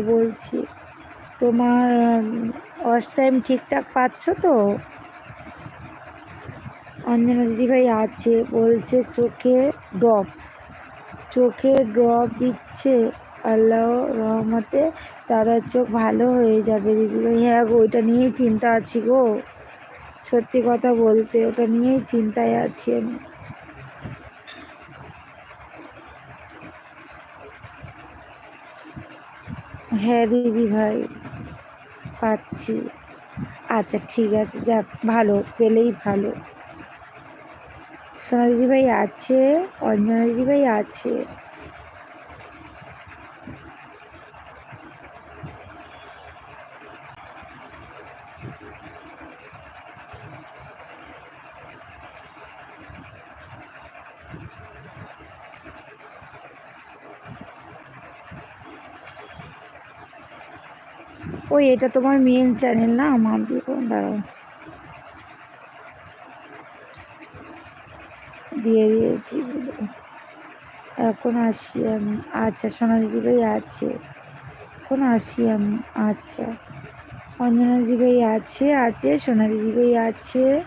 বলছি, তোমার wash time ঠিকঠাক পাচ্ছ তো? অঞ্জনা দিদিভাই আছে, বলছে চোখে ড্রপ। চোখে ড্রপ দিচ্ছে, আল্লাহ রহমতে তারা চোখ ভালো হয়ে যাবে। দিদিভাই হ্যাঁ গো, ওইটা নিয়েই চিন্তা আছি গো। সত্যি কথা বলতে, ওটা নিয়েই চিন্তায় আছি আমি। হ্যাঁ দিদি ভাই, পাচ্ছি। আচ্ছা ঠিক আছে যা ভালো, পেলেই ভালো। সোনা দিদিভাই আছে, অঞ্জনা দিদিভাই আছে। ওই, এটা তোমার মেন চ্যানেল না? আমার দাঁড়াও। দিয়ে দিয়েছি এখন আসি আমি। আচ্ছা সোনা দিদিভাই আছে। এখন আসি আমি। আচ্ছা। অঞ্জনা দিদিভাই আছে আছে সোনা দিদিভাই আছে।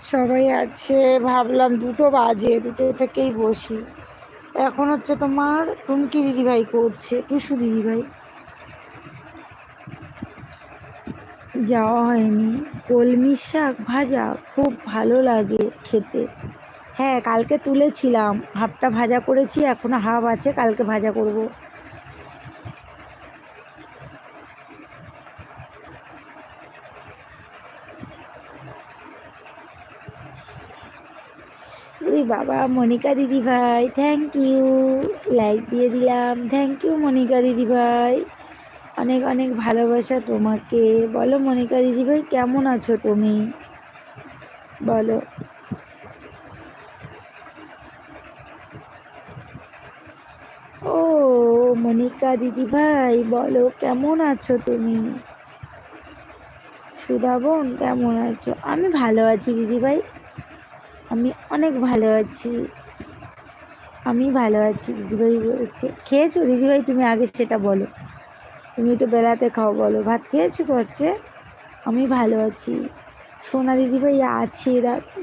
সবাই আছে। ভাবলাম দুটো বাজে, দুটো থেকেই বসি। এখন হচ্ছে তোমার টুমকি দিদিভাই করছে? টুসু দিদিভাই। যাওয়া হয়নি। কলমি শাক ভাজা খুব ভালো লাগে খেতে। হ্যাঁ কালকে তুলেছিলাম। হাফটা ভাজা করেছি, এখনও হাফ আছে, কালকে ভাজা করব। বাবা, মনিকা দিদি ভাই থ্যাংক ইউ লাইক দিয়ে দিলাম। থ্যাংক ইউ মনিকা দিদি ভাই অনেক অনেক ভালোবাসা তোমাকে। বলো, মনিকা দিদি ভাই, কেমন আছো তুমি? বলো। ও, মনিকা দিদি ভাই, বলো, কেমন আছো তুমি? সুধা বোন কেমন আছো? আমি ভালো আছি দিদি ভাই। আমি অনেক ভালো আছি। আমি ভালো আছি দিদিভাই বলছে। খেয়েছো? দিদিভাই তুমি আগে সেটা বলো। তুমি তো বেলাতে খাও বলো। ভাত খেয়েছো তো আজকে? আমি ভালো আছি। সোনা দিদিভাই আছে, রাতে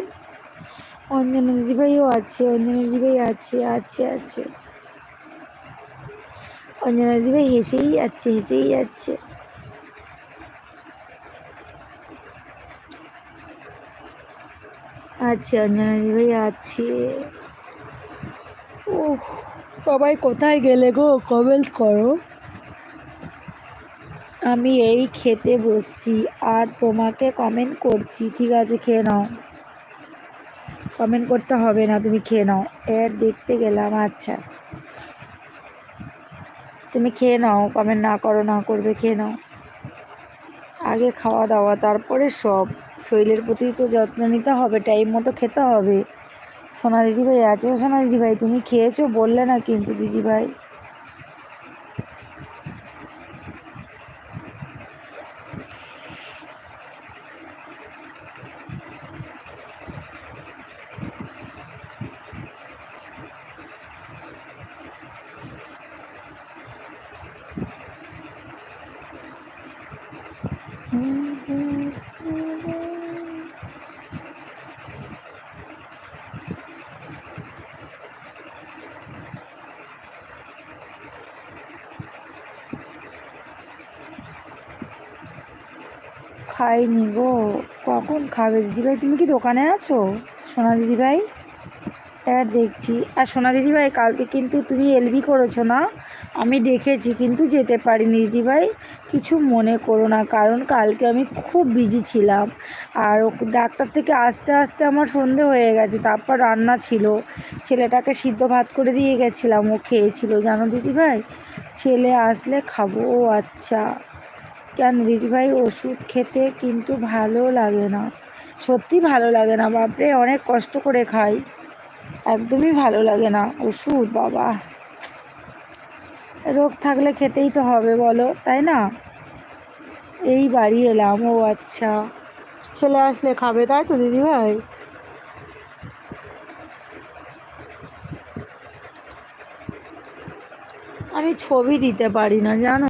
অঞ্জনা দিদিভাইও আছে, অঞ্জনা দিদিভাই আছে আছে আছে। অঞ্জনা দিদিভাই হেসেই যাচ্ছে হেসেই যাচ্ছে। আছে, অঞ্জনা দিদিভাই আছে। ও সবাই কোথায় গেলে গো? কমেন্ট করো। আমি এই খেতে বসছি, আর তোমাকে কমেন্ট করছি। ঠিক আছে, খেয়ে নাও। কমেন্ট করতে হবে না, তুমি খেয়ে নাও। এর দেখতে গেলাম আচ্ছা। তুমি খেয়ে নাও কমেন্ট না করো, না করবে, খেয়ে নাও। আগে খাওয়া দাওয়া, তারপরে সব। শরীরের প্রতি তো যত্ন নিতে হবে টাইম মতো খেতে হবে। সোনা দিদিভাই আছে, সোনা দিদিভাই, তুমি খেয়েছো, বললে না কিন্তু দিদিভাই। খাইনি গো। কখন খাবে দিদিভাই? তুমি কি দোকানে আছো? সোনা দিদিভাই? হ্যাঁ দেখছি। আর সোনা দিদিভাই, কালকে কিন্তু তুমি এলবি করেছ না? আমি দেখেছি, কিন্তু যেতে পারিনি দিদিভাই। কিছু মনে করো না, কারণ কালকে আমি খুব বিজি ছিলাম। আর ডাক্তার থেকে আসতে আসতে আমার সন্ধে হয়ে গেছে, তারপর রান্না ছিল। ছেলেটাকে সিদ্ধ ভাত করে দিয়ে গেছিলাম, ও খেয়েছিল। জানো দিদিভাই? ছেলে আসলে খাব, ও আচ্ছা। কেন? দিদিভাই ওষুধ খেতে কিন্তু ভালো লাগে না। সত্যি ভালো লাগে না, বাপরে, অনেক কষ্ট করে খাই। একদমই ভালো লাগে না। ওষুধ, বাবা। রোগ থাকলে খেতেই তো হবে, বলো, তাই না? এই বাড়ি এলাম, ও আচ্ছা। ছেলে আসলে খাবে, তাই তো দিদিভাই আমি ছবি দিতে পারি না, জানো?